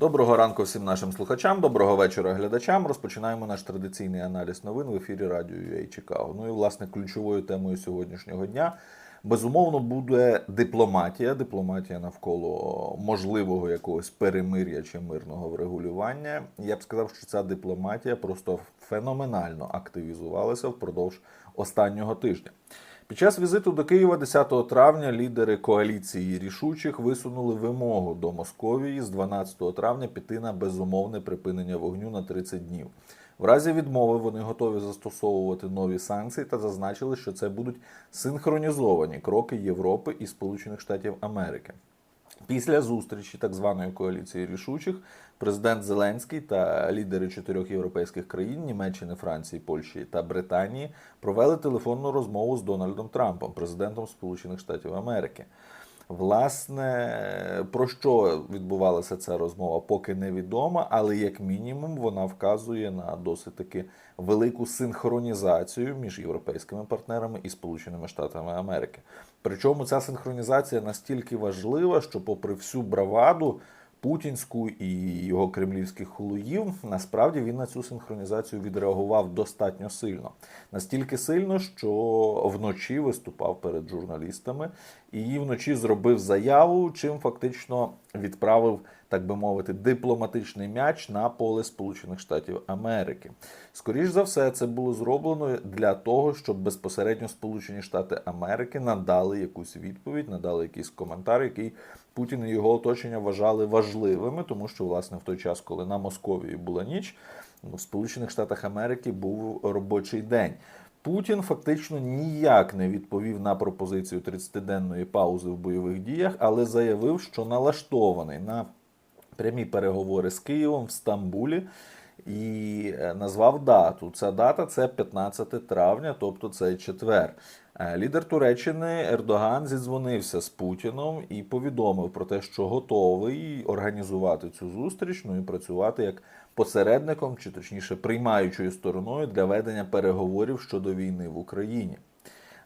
Доброго ранку всім нашим слухачам, доброго вечора глядачам. Розпочинаємо наш традиційний аналіз новин в ефірі Радіо UA Чикаго. Ну і власне ключовою темою сьогоднішнього дня безумовно буде дипломатія. Дипломатія навколо можливого якогось перемир'я чи мирного врегулювання. Я б сказав, що ця дипломатія просто феноменально активізувалася впродовж останнього тижня. Під час візиту до Києва 10 травня лідери коаліції рішучих висунули вимогу до Московії з 12 травня піти на безумовне припинення вогню на 30 днів. В разі відмови вони готові застосовувати нові санкції та зазначили, що це будуть синхронізовані кроки Європи і Сполучених Штатів Америки. Після зустрічі так званої коаліції рішучих президент Зеленський та лідери чотирьох європейських країн Німеччини, Франції, Польщі та Британії провели телефонну розмову з Дональдом Трампом, президентом Сполучених Штатів Америки. Власне, про що відбувалася ця розмова, поки невідомо, але як мінімум вона вказує на досить таки велику синхронізацію між європейськими партнерами і Сполученими Штатами Америки. Причому ця синхронізація настільки важлива, що, попри всю браваду путінську і його кремлівських хулуїв, насправді він на цю синхронізацію відреагував достатньо сильно. Настільки сильно, що вночі виступав перед журналістами і вночі зробив заяву, чим фактично відправив, так би мовити, дипломатичний м'яч на поле Сполучених Штатів Америки. Скоріш за все, це було зроблено для того, щоб безпосередньо Сполучені Штати Америки надали якусь відповідь, надали якийсь коментар, який Путін і його оточення вважали важливими, тому що, власне, в той час, коли на Московії була ніч, в Сполучених Штатах Америки був робочий день. Путін фактично ніяк не відповів на пропозицію 30-денної паузи в бойових діях, але заявив, що налаштований на прямі переговори з Києвом в Стамбулі і е, назвав дату. Ця дата це 15 травня, тобто цей четвер. Е, Лідер Туреччини Ердоган зідзвонився з Путіном і повідомив про те, що готовий організувати цю зустріч, ну і працювати як посередником, чи точніше приймаючою стороною для ведення переговорів щодо війни в Україні.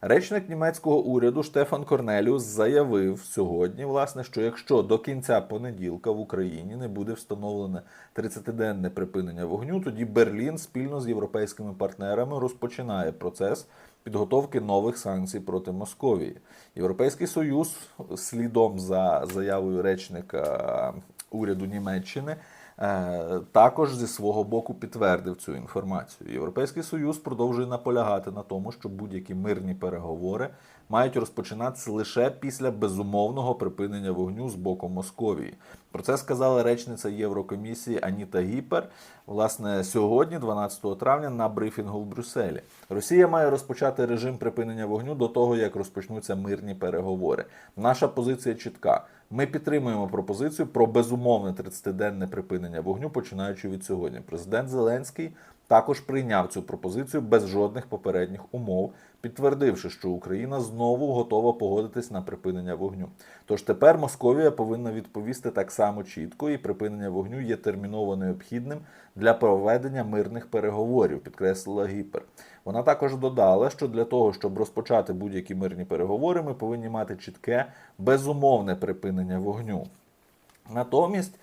Речник німецького уряду Штефан Корнеліус заявив сьогодні, власне, що якщо до кінця понеділка в Україні не буде встановлене 30-денне припинення вогню, тоді Берлін спільно з європейськими партнерами розпочинає процес підготовки нових санкцій проти Московії. Європейський союз слідом за заявою речника уряду Німеччини. Е, Також зі свого боку підтвердив цю інформацію. Європейський союз продовжує наполягати на тому, що будь-які мирні переговори мають розпочинатися лише після безумовного припинення вогню з боку Московії. Про це сказала речниця Єврокомісії Аніта Гіпер. Власне, сьогодні, 12 травня, на брифінгу в Брюсселі. Росія має розпочати режим припинення вогню до того, як розпочнуться мирні переговори. Наша позиція чітка. Ми підтримуємо пропозицію про безумовне 30-денне припинення вогню, починаючи від сьогодні. Президент Зеленський також прийняв цю пропозицію без жодних попередніх умов, підтвердивши, що Україна знову готова погодитись на припинення вогню. Тож тепер Московія повинна відповісти так само чітко, і припинення вогню є терміново необхідним для проведення мирних переговорів, підкреслила Гіпер. Вона також додала, що для того, щоб розпочати будь-які мирні переговори, ми повинні мати чітке безумовне припинення вогню. Натомість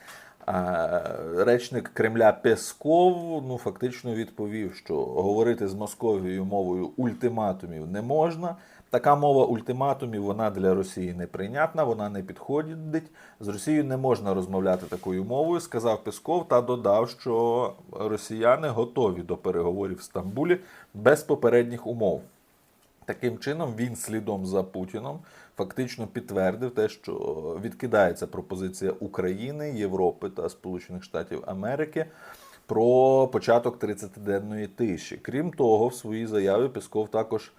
речник Кремля Песков ну фактично відповів, що говорити з Московією мовою ультиматумів не можна. Така мова ультиматумів вона для Росії неприйнятна, вона не підходить. З Росією не можна розмовляти такою мовою, сказав Песков та додав, що росіяни готові до переговорів в Стамбулі без попередніх умов. Таким чином, він слідом за Путіном фактично підтвердив те, що відкидається пропозиція України, Європи та Сполучених Штатів Америки про початок 30-денної тиші. Крім того, в своїй заяві Песков також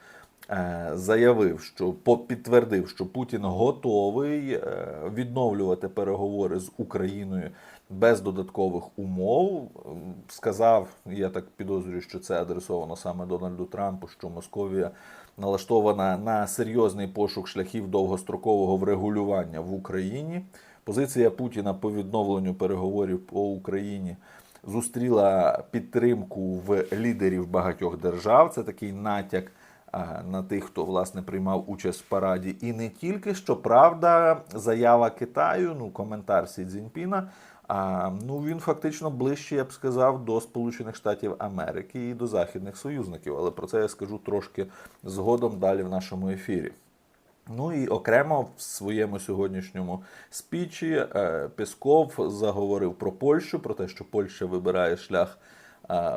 е, заявив, що підтвердив, що Путін готовий е, відновлювати переговори з Україною без додаткових умов. Сказав, я так підозрюю, що це адресовано саме Дональду Трампу, що Московія налаштована на серйозний пошук шляхів довгострокового врегулювання в Україні. Позиція Путіна по відновленню переговорів по Україні зустріла підтримку в лідерів багатьох держав. Це такий натяк на тих, хто власне приймав участь в параді. І не тільки щоправда, заява Китаю, ну коментар Сі Цзіньпіна, а, ну він фактично ближче, я б сказав, до Сполучених Штатів Америки і до західних союзників. Але про це я скажу трошки згодом далі в нашому ефірі. Ну і окремо в своєму сьогоднішньому спічі е, Песков заговорив про Польщу, про те, що Польща вибирає шлях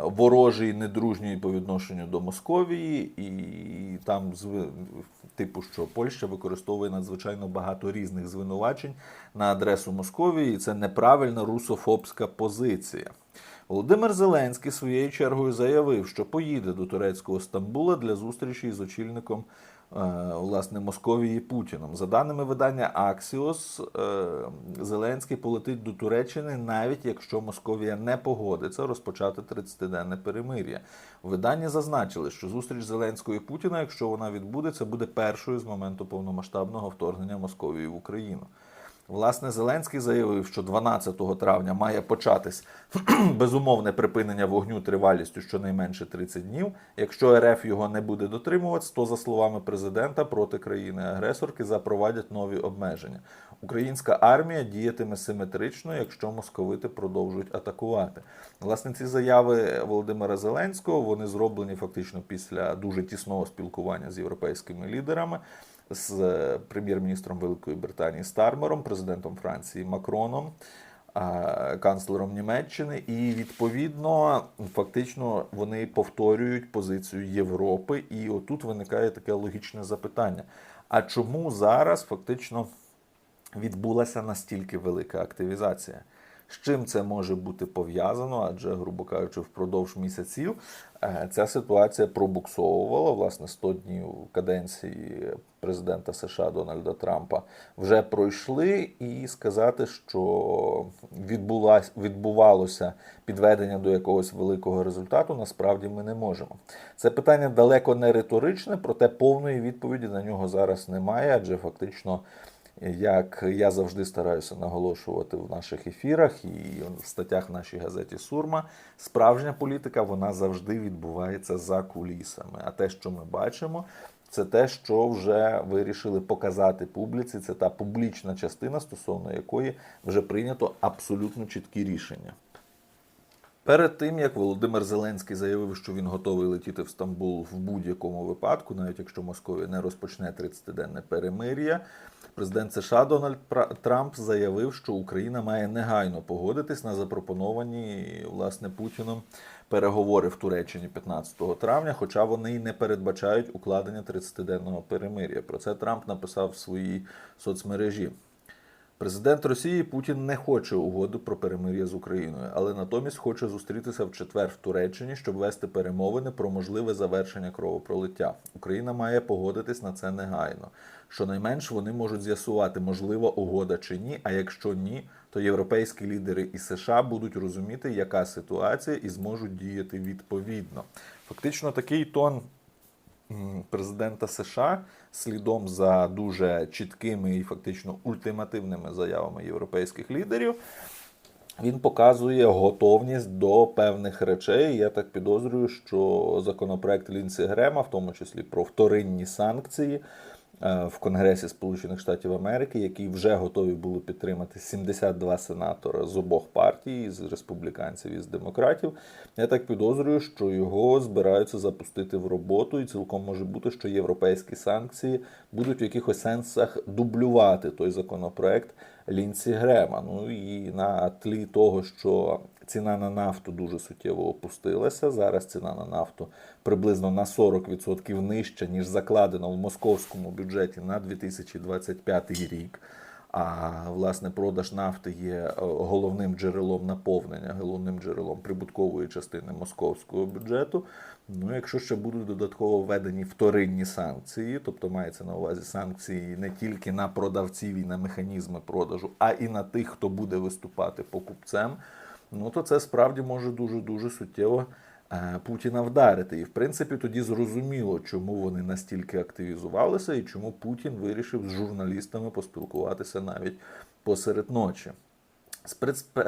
ворожий, недружній по відношенню до Московії, і там типу, що Польща використовує надзвичайно багато різних звинувачень на адресу Московії, і це неправильна русофобська позиція. Володимир Зеленський своєю чергою заявив, що поїде до турецького Стамбула для зустрічі з очільником е, власне Московії Путіном. За даними видання Аксіос, е, Зеленський полетить до Туреччини, навіть якщо Московія не погодиться розпочати 30-денне перемир'я. Видання зазначили, що зустріч Зеленського і Путіна, якщо вона відбудеться, буде першою з моменту повномасштабного вторгнення Московії в Україну. Власне, Зеленський заявив, що 12 травня має початись безумовне припинення вогню тривалістю щонайменше 30 днів. Якщо РФ його не буде дотримуватися, то за словами президента проти країни-агресорки запровадять нові обмеження. Українська армія діятиме симетрично, якщо московити продовжують атакувати. Власне, ці заяви Володимира Зеленського вони зроблені фактично після дуже тісного спілкування з європейськими лідерами з е, прем'єр-міністром Великої Британії Стармером, президентом Франції Макроном, канцлером Німеччини, і відповідно фактично вони повторюють позицію Європи. І отут виникає таке логічне запитання: а чому зараз фактично відбулася настільки велика активізація? З чим це може бути пов'язано? Адже, грубо кажучи, впродовж місяців е, ця ситуація пробуксовувала власне 100 днів каденції президента США Дональда Трампа вже пройшли, і сказати, що відбувалося підведення до якогось великого результату, насправді ми не можемо. Це питання далеко не риторичне, проте повної відповіді на нього зараз немає, адже фактично. Як я завжди стараюся наголошувати в наших ефірах і в статтях в нашій газеті Сурма, справжня політика вона завжди відбувається за кулісами. А те, що ми бачимо, це те, що вже вирішили показати публіці. Це та публічна частина, стосовно якої вже прийнято абсолютно чіткі рішення. Перед тим як Володимир Зеленський заявив, що він готовий летіти в Стамбул в будь-якому випадку, навіть якщо Московія не розпочне 30-денне перемир'я, президент США Дональд Трамп заявив, що Україна має негайно погодитись на запропоновані власне Путіном переговори в Туреччині 15 травня, хоча вони й не передбачають укладення 30-денного перемир'я. Про це Трамп написав в своїй соцмережі. Президент Росії Путін не хоче угоди про перемир'я з Україною, але натомість хоче зустрітися в четвер в Туреччині, щоб вести перемовини про можливе завершення кровопролиття. Україна має погодитись на це негайно. Щонайменш вони можуть з'ясувати, можлива угода чи ні. А якщо ні, то європейські лідери і США будуть розуміти, яка ситуація, і зможуть діяти відповідно. Фактично, такий тон президента США слідом за дуже чіткими і фактично ультимативними заявами європейських лідерів. Він показує готовність до певних речей. Я так підозрюю, що законопроект Лінсі Грема, в тому числі про вторинні санкції в Конгресі Сполучених Штатів Америки, які вже готові були підтримати 72 сенатора з обох партій, з республіканців і з демократів. Я так підозрюю, що його збираються запустити в роботу, і цілком може бути, що європейські санкції будуть в якихось сенсах дублювати той законопроект Лінсі Грема. Ну і на тлі того, що ціна на нафту дуже суттєво опустилася. Зараз ціна на нафту приблизно на 40% нижча, ніж закладено в московському бюджеті на 2025 рік. А власне продаж нафти є е, головним джерелом наповнення, головним джерелом прибуткової частини московського бюджету. Ну, якщо ще будуть додатково введені вторинні санкції, тобто мається на увазі санкції не тільки на продавців і на механізми продажу, а і на тих, хто буде виступати покупцем, ну то це справді може дуже дуже суттєво е, Путіна вдарити. І в принципі тоді зрозуміло, чому вони настільки активізувалися і чому Путін вирішив з журналістами поспілкуватися навіть посеред ночі.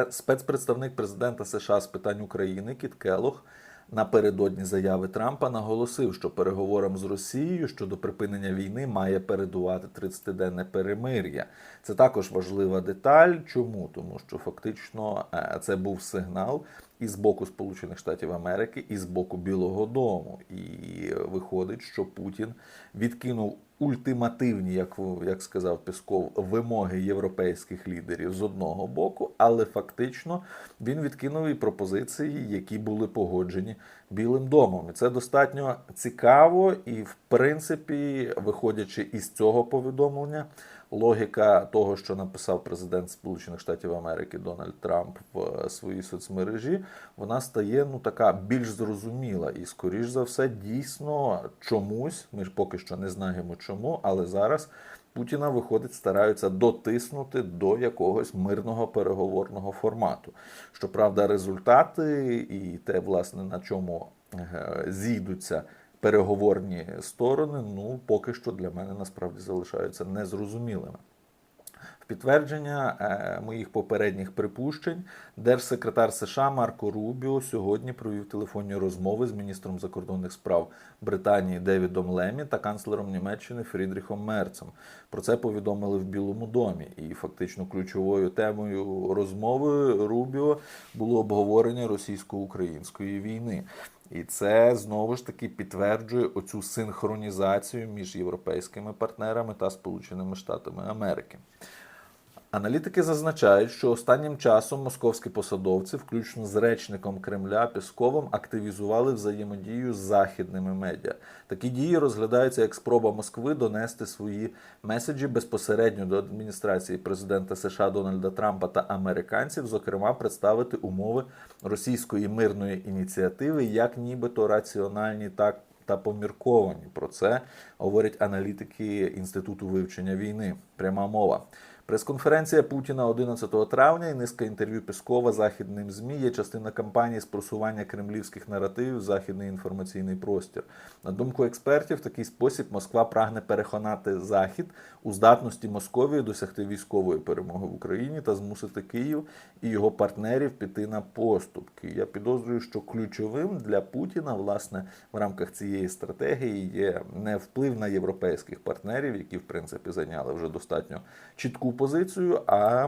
Спецпредставник президента США з питань України Кіт Келох напередодні заяви Трампа наголосив, що переговорам з Росією щодо припинення війни має передувати 30-денне перемир'я. Це також важлива деталь. Чому? Тому що фактично е, це був сигнал і з боку Сполучених Штатів Америки, і з боку Білого Дому. І виходить, що Путін відкинув ультимативні, як, як сказав Пісков, вимоги європейських лідерів з одного боку, але фактично він відкинув і пропозиції, які були погоджені Білим домом. І це достатньо цікаво, і в принципі, виходячи із цього повідомлення, логіка того, що написав президент Сполучених Штатів Америки Дональд Трамп в е, своїй соцмережі, вона стає ну така більш зрозуміла. І, скоріш за все, дійсно чомусь, ми ж поки що не знаємо чому, але зараз Путіна виходить, стараються дотиснути до якогось мирного переговорного формату. Щоправда, результати і те, власне, на чому е, зійдуться переговорні сторони, ну поки що для мене насправді залишаються незрозумілими. В підтвердження е, моїх попередніх припущень, держсекретар США Марко Рубіо сьогодні провів телефонні розмови з міністром закордонних справ Британії Девідом Лемі та канцлером Німеччини Фрідріхом Мерцем. Про це повідомили в Білому домі. І фактично ключовою темою розмови Рубіо було обговорення російсько-української війни. І це знову ж таки підтверджує оцю синхронізацію між європейськими партнерами та Сполученими Штатами Америки. Аналітики зазначають, що останнім часом московські посадовці, включно з речником Кремля Пісковим, активізували взаємодію з західними медіа. Такі дії розглядаються як спроба Москви донести свої меседжі безпосередньо до адміністрації президента США Дональда Трампа та американців, зокрема, представити умови російської мирної ініціативи як нібито раціональні, так та помірковані. Про це говорять аналітики Інституту вивчення війни. Пряма мова. Прес-конференція Путіна 11 травня і низка інтерв'ю Пескова західним ЗМІ є частина кампанії з просування кремлівських наративів в західний інформаційний простір. На думку експертів, в такий спосіб Москва прагне переконати Захід у здатності Московії досягти військової перемоги в Україні та змусити Київ і його партнерів піти на поступки. Я підозрюю, що ключовим для Путіна, власне, в рамках цієї стратегії є не вплив на європейських партнерів, які в принципі зайняли вже достатньо чітку позицію, а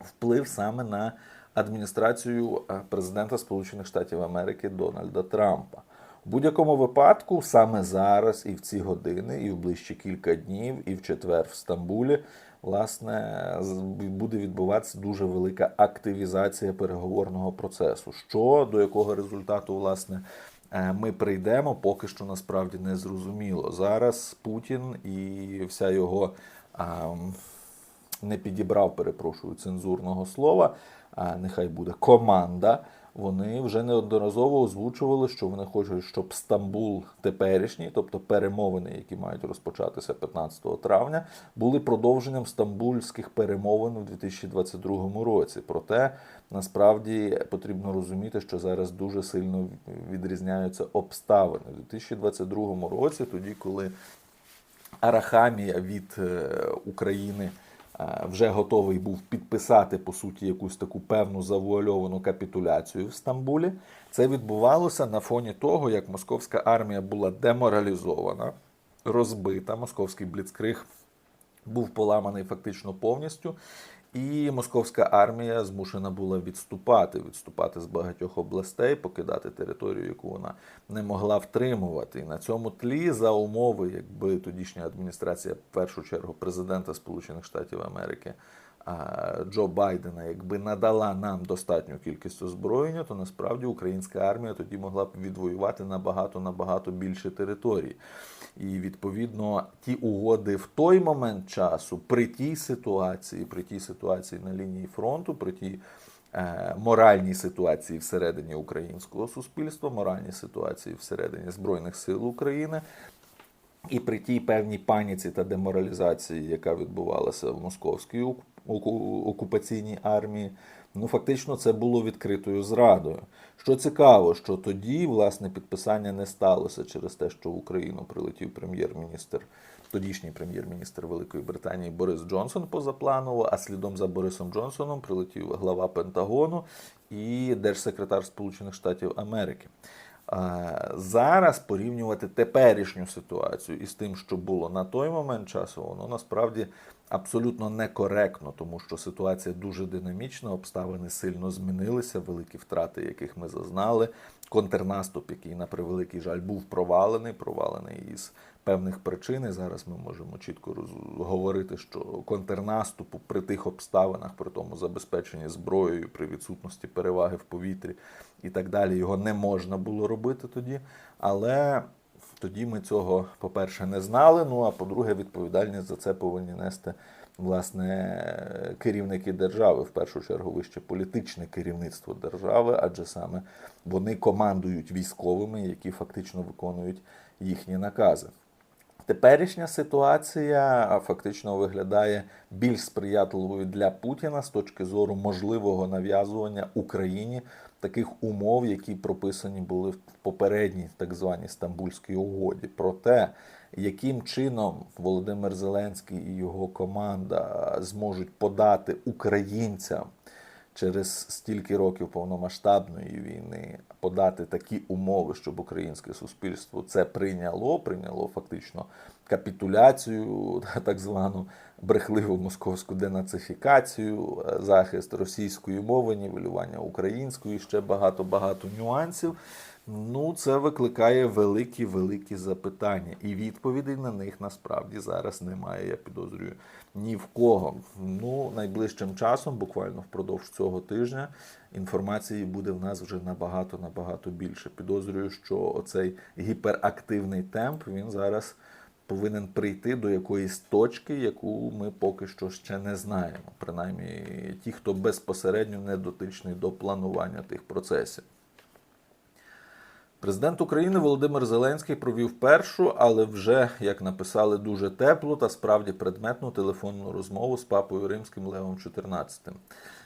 вплив саме на адміністрацію е, президента Сполучених Штатів Америки Дональда Трампа. У будь-якому випадку, саме зараз, і в ці години, і в ближчі кілька днів, і в четвер в Стамбулі, власне, буде відбуватися дуже велика активізація переговорного процесу. Що до якого результату, власне, е, ми прийдемо, поки що насправді не зрозуміло. Зараз Путін і вся його. Не підібрав, перепрошую, цензурного слова, а нехай буде команда. Вони вже неодноразово озвучували, що вони хочуть, щоб Стамбул теперішній, тобто перемовини, які мають розпочатися 15 травня, були продовженням стамбульських перемовин у 2022 році. Проте насправді потрібно розуміти, що зараз дуже сильно відрізняються обставини у 2022 році, тоді коли Арахамія від е, України вже готовий був підписати по суті якусь таку певну завуальовану капітуляцію в Стамбулі. Це відбувалося на фоні того, як московська армія була деморалізована, розбита. Московський бліцкриг був поламаний фактично повністю. І московська армія змушена була відступати, відступати з багатьох областей, покидати територію, яку вона не могла втримувати. І на цьому тлі за умови, якби тодішня адміністрація, в першу чергу, президента Сполучених Штатів Америки Джо Байдена, якби надала нам достатню кількість озброєння, то насправді українська армія тоді могла б відвоювати набагато набагато більше територій. І відповідно ті угоди в той момент часу, при тій ситуації, при тій ситуації на лінії фронту, при тій е, моральній ситуації всередині українського суспільства, моральній ситуації всередині Збройних сил України. І при тій певній паніці та деморалізації, яка відбувалася в московській окупаційній армії, ну фактично це було відкритою зрадою. Що цікаво, що тоді власне підписання не сталося через те, що в Україну прилетів прем'єр-міністр, тодішній прем'єр-міністр Великої Британії Борис Джонсон позапланово, а слідом за Борисом Джонсоном прилетів глава Пентагону і держсекретар Сполучених Штатів Америки. Е, Зараз порівнювати теперішню ситуацію із тим, що було на той момент часу, воно насправді абсолютно некоректно, тому що ситуація дуже динамічна, обставини сильно змінилися, великі втрати, яких ми зазнали. Контрнаступ, який на превеликий жаль був провалений, провалений із певних причин. І зараз ми можемо чітко говорити, що контрнаступу при тих обставинах, при тому забезпеченні зброєю, при відсутності переваги в повітрі і так далі, його не можна було робити тоді. Але тоді ми цього, по-перше, не знали. Ну а по-друге, відповідальність за це повинні нести власне керівники держави, в першу чергу вище політичне керівництво держави, адже саме вони командують військовими, які фактично виконують їхні накази. Теперішня ситуація фактично виглядає більш сприятливою для Путіна з точки зору можливого нав'язування Україні таких умов, які прописані були в попередній так званій Стамбульській угоді. Про те, яким чином Володимир Зеленський і його команда зможуть подати українцям через стільки років повномасштабної війни подати такі умови, щоб українське суспільство це прийняло, прийняло фактично капітуляцію, так звану брехливу московську денацифікацію, е, захист російської мови, нівелювання української, ще багато багато нюансів. Ну, це викликає великі великі запитання, і відповідей на них насправді зараз немає. Я підозрюю ні в кого. Ну, найближчим часом, буквально впродовж цього тижня, інформації буде в нас вже набагато набагато більше. Підозрюю, що оцей гіперактивний темп він зараз повинен прийти до якоїсь точки, яку ми поки що ще не знаємо. Принаймні, ті, хто безпосередньо не дотичний до планування тих процесів. Президент України Володимир Зеленський провів першу, але вже, як написали, дуже теплу та справді предметну телефонну розмову з папою римським Левом XIV.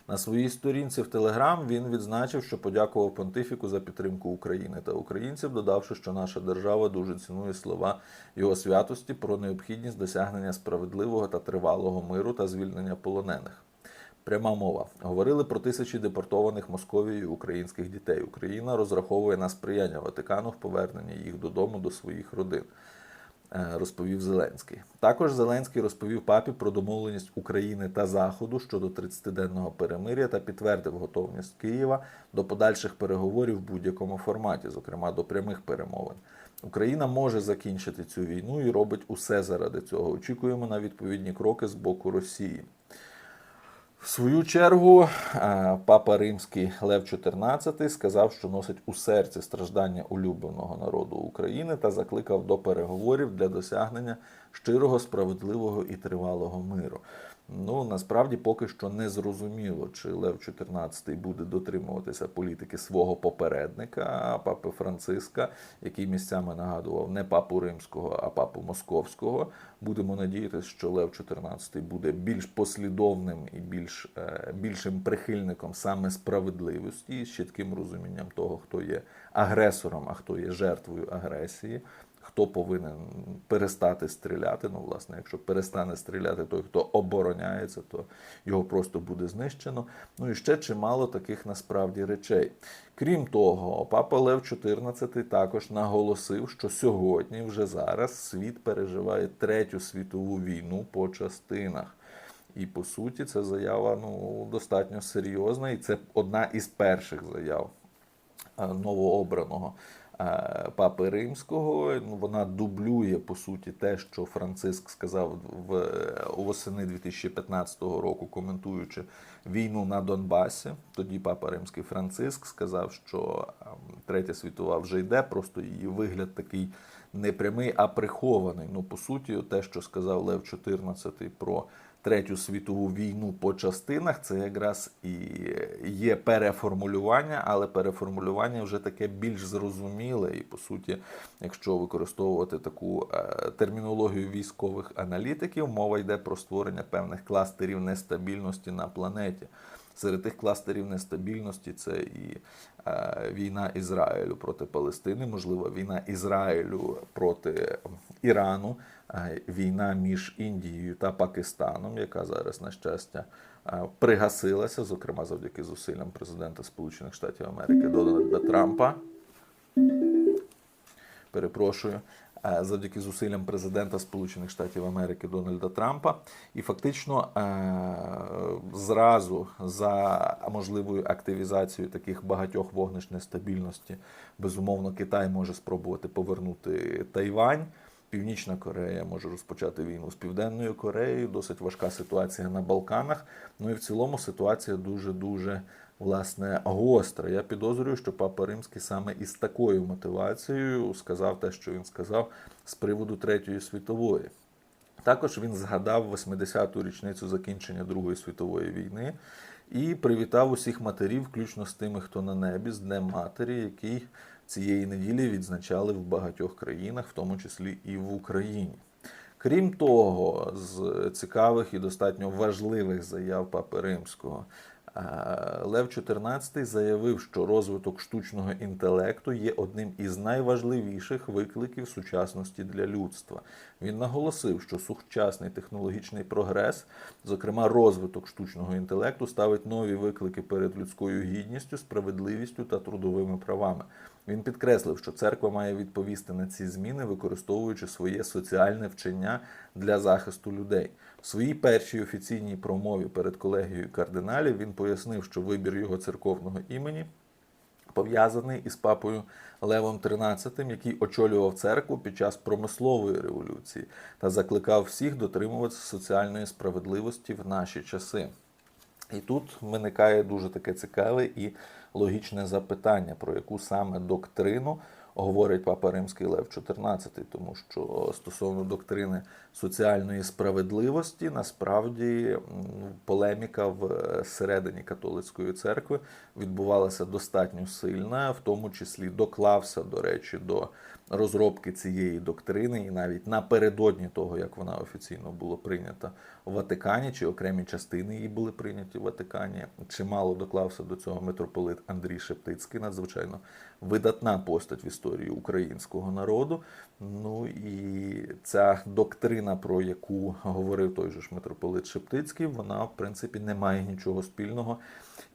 На своїй сторінці в Телеграм він відзначив, що подякував понтифіку за підтримку України та українців, додавши, що наша держава дуже цінує слова його святості про необхідність досягнення справедливого та тривалого миру та звільнення полонених. Пряма мова. Говорили про тисячі депортованих Московією українських дітей. Україна розраховує на сприяння Ватикану в поверненні їх додому до своїх родин, е, розповів Зеленський. Також Зеленський розповів папі про домовленість України та Заходу щодо 30-денного перемиря та підтвердив готовність Києва до подальших переговорів в будь-якому форматі, зокрема до прямих перемовин. Україна може закінчити цю війну і робить усе заради цього. Очікуємо на відповідні кроки з боку Росії. В свою чергу е, папа римський Лев XIV сказав, що носить у серці страждання улюбленого народу України та закликав до переговорів для досягнення щирого, справедливого і тривалого миру. Ну насправді поки що не зрозуміло, чи Лев XIV буде дотримуватися політики свого попередника, папи Франциска, який місцями нагадував не папу римського, а папу московського. Будемо надіятися, що Лев XIV буде більш послідовним і більш е, більшим прихильником саме справедливості, з чітким розумінням того, хто є агресором, а хто є жертвою агресії. Хто повинен перестати стріляти? Ну, власне, якщо перестане стріляти той, хто обороняється, то його просто буде знищено. Ну і ще чимало таких насправді речей. Крім того, папа Лев XIV також наголосив, що сьогодні, вже зараз, світ переживає третю світову війну по частинах. І по суті, ця заява ну, достатньо серйозна, і це одна із перших заяв е, новообраного папи римського. Ну, Вона дублює по суті те, що Франциск сказав в е, восени 2015 року, коментуючи війну на Донбасі. Тоді папа римський Франциск сказав, що ем, третя світова вже йде, просто її вигляд такий не прямий, а прихований. Ну, по суті, те, що сказав Лев XIV про Третю світову війну по частинах, це якраз і є переформулювання, але переформулювання вже таке більш зрозуміле. І по суті, якщо використовувати таку е, термінологію військових аналітиків, мова йде про створення певних кластерів нестабільності на планеті. Серед тих кластерів нестабільності це і е, війна Ізраїлю проти Палестини, можливо, війна Ізраїлю проти Ірану, е, війна між Індією та Пакистаном, яка зараз, на щастя, е, пригасилася, зокрема завдяки зусиллям президента Сполучених Штатів Америки Дональда Трампа. перепрошую, завдяки зусиллям президента Сполучених Штатів Америки Дональда Трампа. І фактично е, зразу за можливою активізацією таких багатьох вогнищ нестабільності, безумовно, Китай може спробувати повернути Тайвань. Північна Корея може розпочати війну з Південною Кореєю. Досить важка ситуація на Балканах. Ну і в цілому ситуація дуже дуже власне гостра. Я підозрюю, що папа Римський саме із такою мотивацією сказав те, що він сказав з приводу Третьої світової. Також він згадав 80-ту річницю закінчення Другої світової війни і привітав усіх матерів, включно з тими, хто на небі, з Днем Матері, який цієї неділі відзначали в багатьох країнах, в тому числі і в Україні. Крім того, з цікавих і достатньо важливих заяв Папи Римського. Е, Лев XIV заявив, що розвиток штучного інтелекту є одним із найважливіших викликів сучасності для людства. Він наголосив, що сучасний технологічний прогрес, зокрема розвиток штучного інтелекту, ставить нові виклики перед людською гідністю, справедливістю та трудовими правами. Він підкреслив, що церква має відповісти на ці зміни, використовуючи своє соціальне вчення для захисту людей. В своїй першій офіційній промові перед колегією кардиналів він пояснив, що вибір його церковного імені пов'язаний із папою Левом XIII, який очолював церкву під час промислової революції та закликав всіх дотримуватися соціальної справедливості в наші часи. І тут виникає дуже таке цікаве і логічне запитання, про яку саме доктрину говорить Папа Римський Лев XIV, тому що стосовно доктрини соціальної справедливості, насправді полеміка в середині католицької церкви відбувалася достатньо сильна, в тому числі доклався, до речі, до розробки цієї доктрини, і навіть напередодні того, як вона офіційно була прийнята в Ватикані, чи окремі частини її були прийняті в Ватикані. Чимало доклався до цього митрополит Андрій Шептицький, надзвичайно видатна постать в історії українського народу. Ну і ця доктрина, про яку говорив той же ж митрополит Шептицький, вона в принципі не має нічого спільного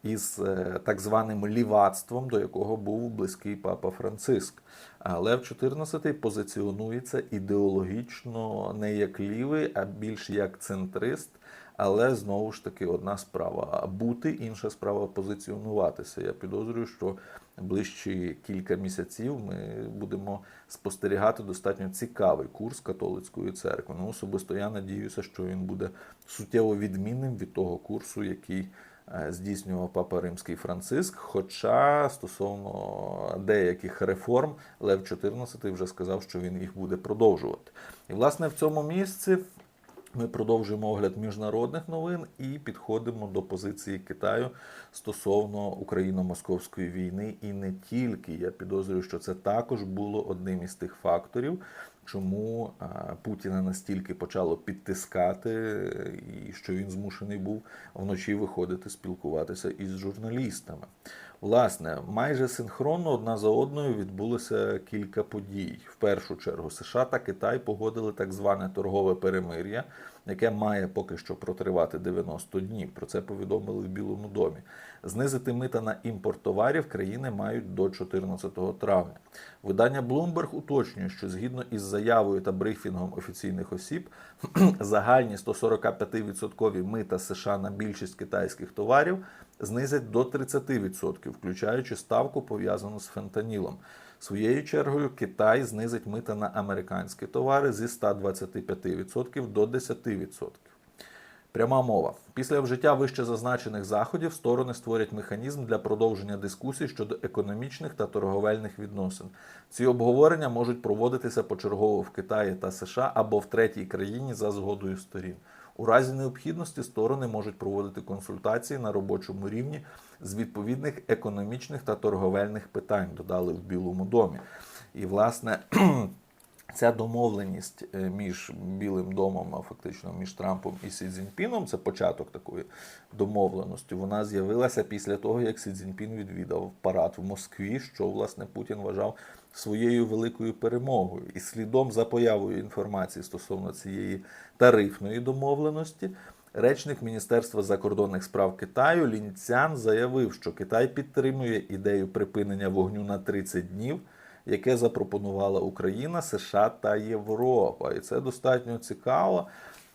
із е, так званим лівацтвом, до якого був близький папа Франциск. А Лев XIV позиціонується ідеологічно не як лівий, а більш як центрист. Але знову ж таки одна справа бути, інша справа позиціонуватися. Я підозрюю, що ближчі кілька місяців ми будемо спостерігати достатньо цікавий курс католицької церкви. Ну, особисто я надіюся, що він буде суттєво відмінним від того курсу, який здійснював папа Римський Франциск. Хоча стосовно деяких реформ Лев XIV вже сказав, що він їх буде продовжувати. І власне в цьому місці. Ми продовжуємо огляд міжнародних новин і підходимо до позиції Китаю стосовно україно-московської війни, і не тільки. Я підозрюю, що це також було одним із тих факторів, чому Путіна настільки почало підтискати, і що він змушений був вночі виходити спілкуватися із журналістами. Власне, майже синхронно одна за одною відбулося кілька подій. В першу чергу США та Китай погодили так зване торгове перемир'я, яке має поки що протривати 90 днів. Про це повідомили в Білому домі. Знизити мита на імпорт товарів країни мають до 14 травня. Видання Bloomberg уточнює, що згідно із заявою та брифінгом офіційних осіб, загальні 145% мита США на більшість китайських товарів знизять до 30%, включаючи ставку пов'язану з фентанілом. Своєю чергою Китай знизить мита на американські товари зі 125% до 10%. Пряма мова. Після вжиття вище зазначених заходів сторони створять механізм для продовження дискусій щодо економічних та торговельних відносин. Ці обговорення можуть проводитися почергово в Китаї та США або в третій країні за згодою сторін. У разі необхідності сторони можуть проводити консультації на робочому рівні з відповідних економічних та торговельних питань, додали в Білому домі. І, власне, Ця домовленість е, між Білим домом, а фактично між Трампом і Сі Цзіньпіном, це початок такої домовленості. Вона з'явилася після того, як Сі Цзіньпін відвідав парад в Москві, що власне Путін вважав своєю великою перемогою. І слідом за появою інформації стосовно цієї тарифної домовленості. Речник Міністерства закордонних справ Китаю Лінь Цян заявив, що Китай підтримує ідею припинення вогню на 30 днів яке запропонувала Україна, США та Європа. І це достатньо цікаво.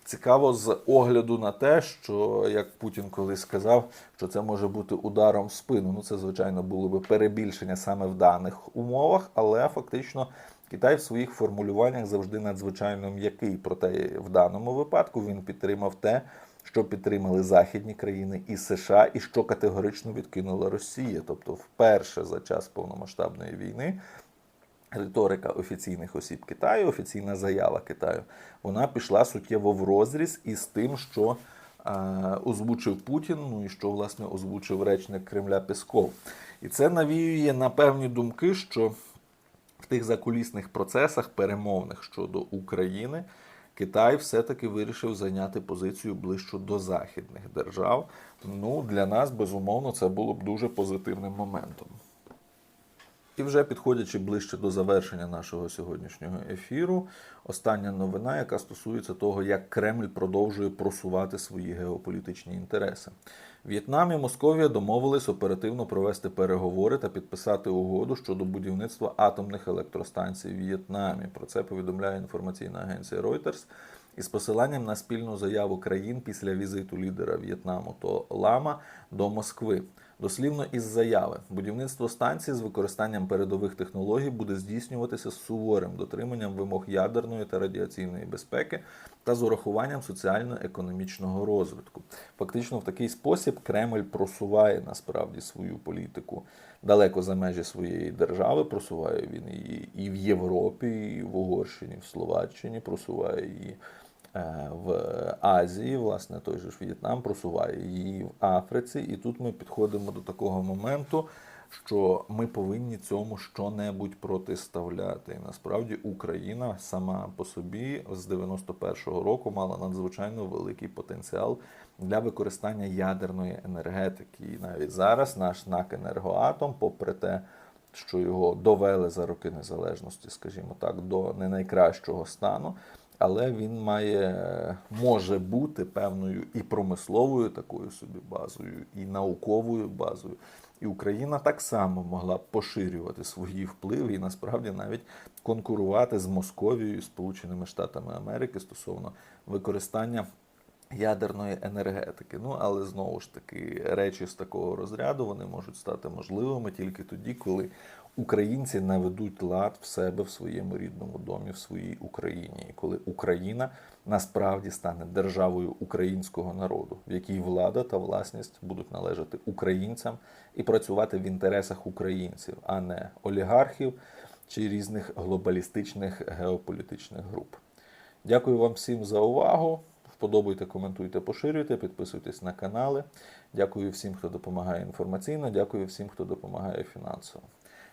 Цікаво з огляду на те, що як Путін колись сказав, що це може бути ударом в спину. Ну це звичайно було би перебільшення саме в даних умовах, але фактично Китай в своїх формулюваннях завжди надзвичайно м'який. Проте в даному випадку він підтримав те, що підтримали західні країни і США, і що категорично відкинула Росія. Тобто, вперше за час повномасштабної війни риторика офіційних осіб Китаю, офіційна заява Китаю, вона пішла суттєво в розріз із тим, що е, озвучив Путін, ну і що власне озвучив речник Кремля Песков. І це навіює на певні думки, що в тих закулісних процесах перемовних щодо України Китай все-таки вирішив зайняти позицію ближчу до західних держав. Ну, для нас, безумовно, це було б дуже позитивним моментом. І вже підходячи ближче до завершення нашого сьогоднішнього ефіру, остання новина, яка стосується того, як Кремль продовжує просувати свої геополітичні інтереси. В'єтнам і Московія домовились оперативно провести переговори та підписати угоду щодо будівництва атомних електростанцій в В'єтнамі. Про це повідомляє інформаційна агенція Reuters. Із посиланням на спільну заяву країн після візиту лідера В'єтнаму то Лама до Москви. Дослівно із заяви, будівництво станції з використанням передових технологій буде здійснюватися з суворим дотриманням вимог ядерної та радіаційної безпеки та з урахуванням соціально-економічного розвитку. Фактично, в такий спосіб Кремль просуває насправді свою політику далеко за межі своєї держави. Просуває він її і в Європі, і в Угорщині, в Словаччині, просуває її. Е, В Азії, власне, той же ж В'єтнам просуває її в Африці, і тут ми підходимо до такого моменту, що ми повинні цьому щонебудь протиставляти. І насправді Україна сама по собі з 91-го року мала надзвичайно великий потенціал для використання ядерної енергетики. І навіть зараз наш НАК «Енергоатом», попри те, що його довели за роки незалежності, скажімо так, до не найкращого стану. Але він має може бути певною і промисловою такою собі базою, і науковою базою. І Україна так само могла б поширювати свої впливи і насправді навіть конкурувати з Московією, і Сполученими Штатами Америки стосовно використання ядерної енергетики. Ну але знову ж таки, речі з такого розряду вони можуть стати можливими тільки тоді, коли українці наведуть лад в себе в своєму рідному домі, в своїй Україні, і коли Україна насправді стане державою українського народу, в якій влада та власність будуть належати українцям і працювати в інтересах українців, а не олігархів чи різних глобалістичних геополітичних груп. Дякую вам всім за увагу. Вподобайте, коментуйте, поширюйте, підписуйтесь на канали. Дякую всім, хто допомагає інформаційно. Дякую всім, хто допомагає фінансово.